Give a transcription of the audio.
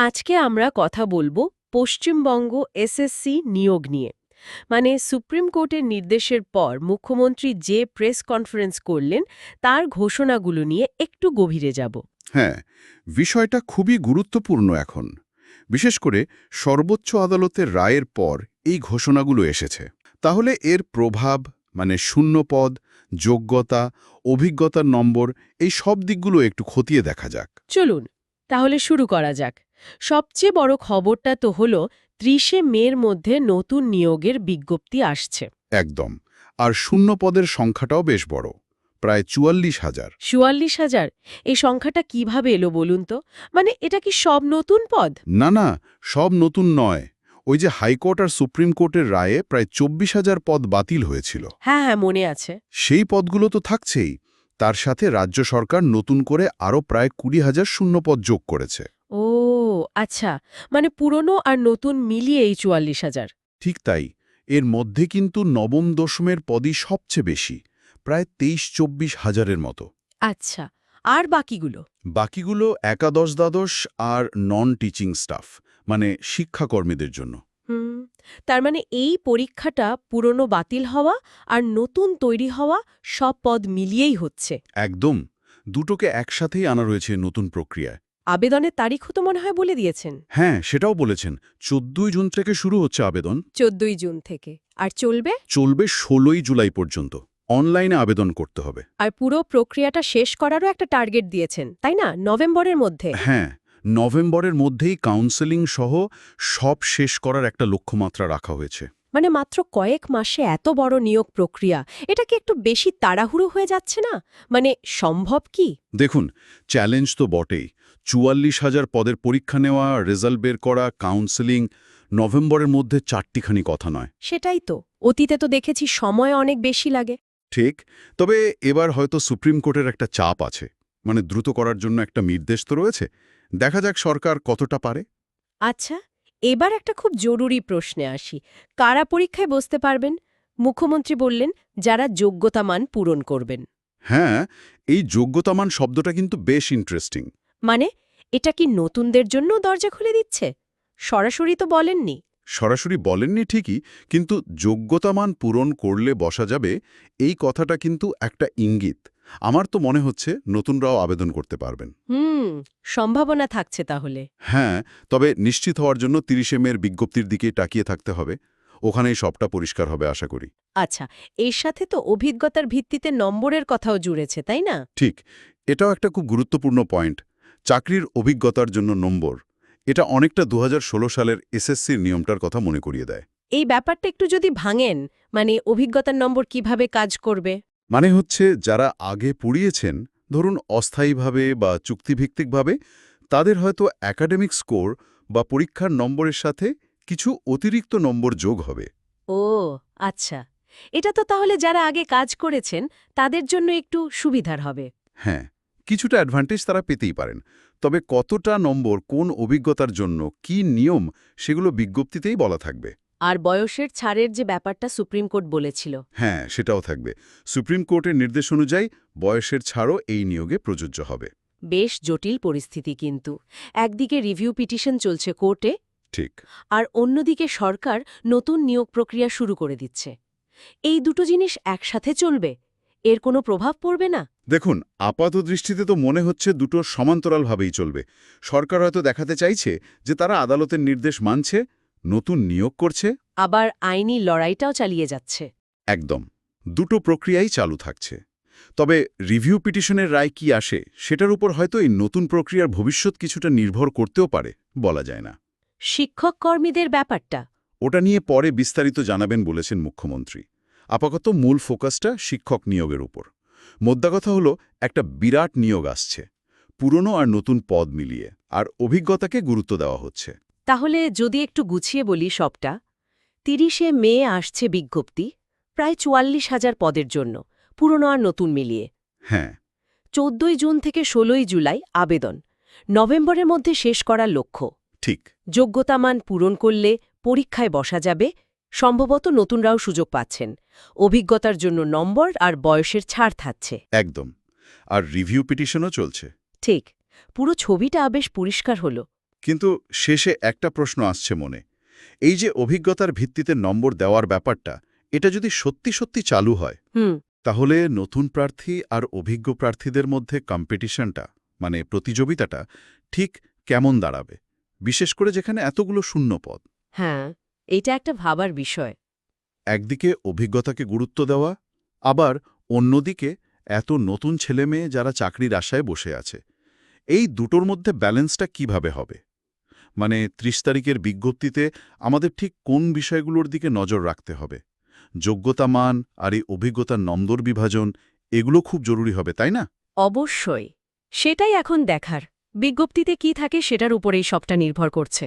আজকে আমরা কথা বলব পশ্চিমবঙ্গ এসএসসি নিয়োগ নিয়ে। মানে সুপ্রিম কোর্টের নির্দেশের পর মুখ্যমন্ত্রী যে প্রেস কনফারেন্স করলেন তার ঘোষণাগুলো নিয়ে একটু গভীরে যাব। হ্যাঁ বিষয়টা খুবই গুরুত্বপূর্ণ এখন। বিশেষ করে সর্বোচ্চ আদালতের রায়ের পর এই ঘোষণাগুলো এসেছে। তাহলে এর প্রভাব মানে শূন্যপদ যোগ্যতা অভিজ্ঞতার নম্বর এই সব দিকগুলো একটু খতিয়ে দেখা যাক। চলুন তাহলে শুরু করা যাক। সবচেয়ে বড় খবরটা তো হল ত্রিশে মের মধ্যে নতুন নিয়োগের বিজ্ঞপ্তি আসছে। একদম। আর শূন্যপদের সংখ্যাটাও বেশ বড় প্রায় চুয়াল্লিশ হাজার। চুয়াল্লিশ হাজার? এই সংখ্যাটা কীভাবে এলো বলুন তো? মানে এটা কি সব নতুন পদ? না না সব নতুন নয়। ওই যে হাইকোর্ট আর সুপ্রিম কোর্টের রায়ে প্রায় চব্বিশ হাজার পদ বাতিল হয়েছিল। হ্যাঁ হ্যাঁ মনে আছে। সেই পদগুলো তো থাকছেই। তার সাথে রাজ্য সরকার নতুন করে আরও প্রায় কুড়ি হাজার শূন্যপদ যোগ করেছে। ও আচ্ছা মানে পুরনো আর নতুন মিলিয়ে এই চুয়াল্লিশ হাজার। ঠিক তাই এর মধ্যে কিন্তু নবম দশমের পদই সবচেয়ে বেশি প্রায় তেইশ চব্বিশ হাজারের মতো। আচ্ছা আর বাকিগুলো? বাকিগুলো একাদশ দ্বাদশ আর নন টিচিং স্টাফ মানে শিক্ষাকর্মীদের জন্য। হুম তার মানে এই পরীক্ষাটা পুরনো বাতিল হওয়া আর নতুন তৈরি হওয়া সব পদ মিলিয়েই হচ্ছে। একদম দুটোকে একসাথেই আনা রয়েছে নতুন প্রক্রিয়ায়। আবেদনের তারিখও তো মনে হয় বলে দিয়েছেন। হ্যাঁ সেটাও বলেছেন। চোদ্দই জুন থেকে শুরু হচ্ছে আবেদন। চোদ্দই জুন থেকে। আর চলবে? চলবে ষোলোই জুলাই পর্যন্ত। অনলাইনে আবেদন করতে হবে। আর পুরো প্রক্রিয়াটা শেষ করারও একটা টার্গেট দিয়েছেন তাই না? নভেম্বরের মধ্যে। হ্যাঁ নভেম্বরের মধ্যেই কাউন্সেলিং সহ সব শেষ করার একটা লক্ষ্যমাত্রা রাখা হয়েছে। মানে মাত্র কয়েক মাসে এত বড় নিয়োগ প্রক্রিয়া এটা কি একটু বেশি তাড়াহুড়ো হয়ে যাচ্ছে না? মানে সম্ভব কি? দেখুন চ্যালেঞ্জ তো বটেই। চুয়াল্লিশ হাজার পদের পরীক্ষা নেওয়া রেজাল্ট বের করা কাউন্সেলিং নভেম্বরের মধ্যে চারটিখানি কথা নয়। সেটাই তো। অতীতে তো দেখেছি সময় অনেক বেশি লাগে। ঠিক। তবে এবার হয়তো সুপ্রিম কোর্টের একটা চাপ আছে। মানে দ্রুত করার জন্য একটা নির্দেশ তো রয়েছে। দেখা যাক সরকার কতটা পারে। আচ্ছা এবার একটা খুব জরুরি প্রশ্নে আসি। কারা পরীক্ষায় বসতে পারবেন? মুখ্যমন্ত্রী বললেন যারা যোগ্যতা মান পূরণ করবেন। হ্যাঁ এই যোগ্যতামান শব্দটা কিন্তু বেশ ইন্টারেস্টিং মানে এটা কি নতুনদের জন্য দরজা খুলে দিচ্ছে? সরাসরি তো বলেননি। সরাসরি বলেননি ঠিকই কিন্তু যোগ্যতামান পূরণ করলে বসা যাবে এই কথাটা কিন্তু একটা ইঙ্গিত। আমার তো মনে হচ্ছে নতুনরাও আবেদন করতে পারবেন। হুম সম্ভাবনা থাকছে তাহলে। হ্যাঁ তবে নিশ্চিত হওয়ার জন্য তিরিশে মের বিজ্ঞপ্তির দিকে তাকিয়ে থাকতে হবে। ওখানেই সবটা পরিষ্কার হবে আশা করি। আচ্ছা এর সাথে তো অভিজ্ঞতার ভিত্তিতে নম্বরের কথাও জুড়েছে তাই না? ঠিক এটাও একটা খুব গুরুত্বপূর্ণ পয়েন্ট। চাকরির অভিজ্ঞতার জন্য নম্বর। এটা অনেকটা দু হাজার ষোলো সালের এসএসসির নিয়মটার কথা মনে করিয়ে দেয়। এই ব্যাপারটা একটু যদি ভাঙেন মানে অভিজ্ঞতার নম্বর কীভাবে কাজ করবে? মানে হচ্ছে যারা আগে পড়িয়েছেন ধরুন অস্থায়ীভাবে বা চুক্তিভিত্তিকভাবে তাদের হয়তো একাডেমিক স্কোর বা পরীক্ষার নম্বরের সাথে কিছু অতিরিক্ত নম্বর যোগ হবে। ও আচ্ছা। এটা তো তাহলে যারা আগে কাজ করেছেন তাদের জন্য একটু সুবিধার হবে। হ্যাঁ। কিছুটা অ্যাডভান্টেজ তারা পেতেই পারেন। তবে কতটা নম্বর কোন অভিজ্ঞতার জন্য কি নিয়ম সেগুলো বিজ্ঞপ্তিতেই বলা থাকবে। আর বয়সের ছাড়ের যে ব্যাপারটা সুপ্রিম কোর্ট বলেছিল। হ্যাঁ সেটাও থাকবে। সুপ্রিম কোর্টের নির্দেশ অনুযায়ী বয়সের ছাড়ও এই নিয়োগে প্রযোজ্য হবে। বেশ জটিল পরিস্থিতি কিন্তু। একদিকে রিভিউ পিটিশন চলছে কোর্টে ঠিক। আর অন্যদিকে সরকার নতুন নিয়োগ প্রক্রিয়া শুরু করে দিচ্ছে। এই দুটো জিনিস একসাথে চলবে। এর কোনো প্রভাব পড়বে না? দেখুন আপাত দৃষ্টিতে তো মনে হচ্ছে দুটো সমান্তরালভাবেই চলবে। সরকার হয়তো দেখাতে চাইছে যে তারা আদালতের নির্দেশ মানছে নতুন নিয়োগ করছে। আবার আইনি লড়াইটাও চালিয়ে যাচ্ছে। একদম দুটো প্রক্রিয়াই চালু থাকছে। তবে রিভিউ পিটিশনের রায় কি আসে সেটার উপর হয়তো এই নতুন প্রক্রিয়ার ভবিষ্যৎ কিছুটা নির্ভর করতেও পারে বলা যায় না। শিক্ষক কর্মীদের ব্যাপারটা। ওটা নিয়ে পরে বিস্তারিত জানাবেন বলেছেন মুখ্যমন্ত্রী। আপাতত মূল ফোকাসটা শিক্ষক নিয়োগের উপর। মোদ্দা কথা হলো একটা বিরাট নিয়োগ আসছে। পুরনো আর নতুন পদ মিলিয়ে আর অভিজ্ঞতাকে গুরুত্ব দেওয়া হচ্ছে। তাহলে যদি একটু গুছিয়ে বলি সবটা তিরিশে মে আসছে বিজ্ঞপ্তি প্রায় চুয়াল্লিশ হাজার পদের জন্য পুরনো আর নতুন মিলিয়ে। হ্যাঁ। চোদ্দই জুন থেকে ষোলোই জুলাই আবেদন নভেম্বরের মধ্যে শেষ করার লক্ষ্য। ঠিক। যোগ্যতামান পূরণ করলে পরীক্ষায় বসা যাবে সম্ভবত নতুনরাও সুযোগ পাচ্ছেন। অভিজ্ঞতার জন্য নম্বর আর বয়সের ছাড় থাকছে। একদম। আর রিভিউ পিটিশনও চলছে। ঠিক। পুরো ছবিটা বেশ পরিষ্কার হল। কিন্তু শেষে একটা প্রশ্ন আসছে মনে। এই যে অভিজ্ঞতার ভিত্তিতে নম্বর দেওয়ার ব্যাপারটা এটা যদি সত্যি সত্যি চালু হয় তাহলে নতুন প্রার্থী আর অভিজ্ঞ প্রার্থীদের মধ্যে কম্পিটিশনটা মানে প্রতিযোগিতাটা ঠিক কেমন দাঁড়াবে? বিশেষ করে যেখানে এতগুলো শূন্য পদ। হ্যাঁ। এটা একটা ভাবার বিষয়। একদিকে অভিজ্ঞতাকে গুরুত্ব দেওয়া আবার অন্যদিকে এত নতুন ছেলেমেয়ে যারা চাকরির আশায় বসে আছে। এই দুটোর মধ্যে ব্যালেন্সটা কীভাবে হবে? মানে ত্রিশ তারিখের বিজ্ঞপ্তিতে আমাদের ঠিক কোন বিষয়গুলোর দিকে নজর রাখতে হবে? যোগ্যতা মান আর এই অভিজ্ঞতার নম্বর বিভাজন এগুলো খুব জরুরি হবে তাই না? অবশ্যই। সেটাই এখন দেখার। বিজ্ঞপ্তিতে কি থাকে সেটার উপরেই সবটা নির্ভর করছে।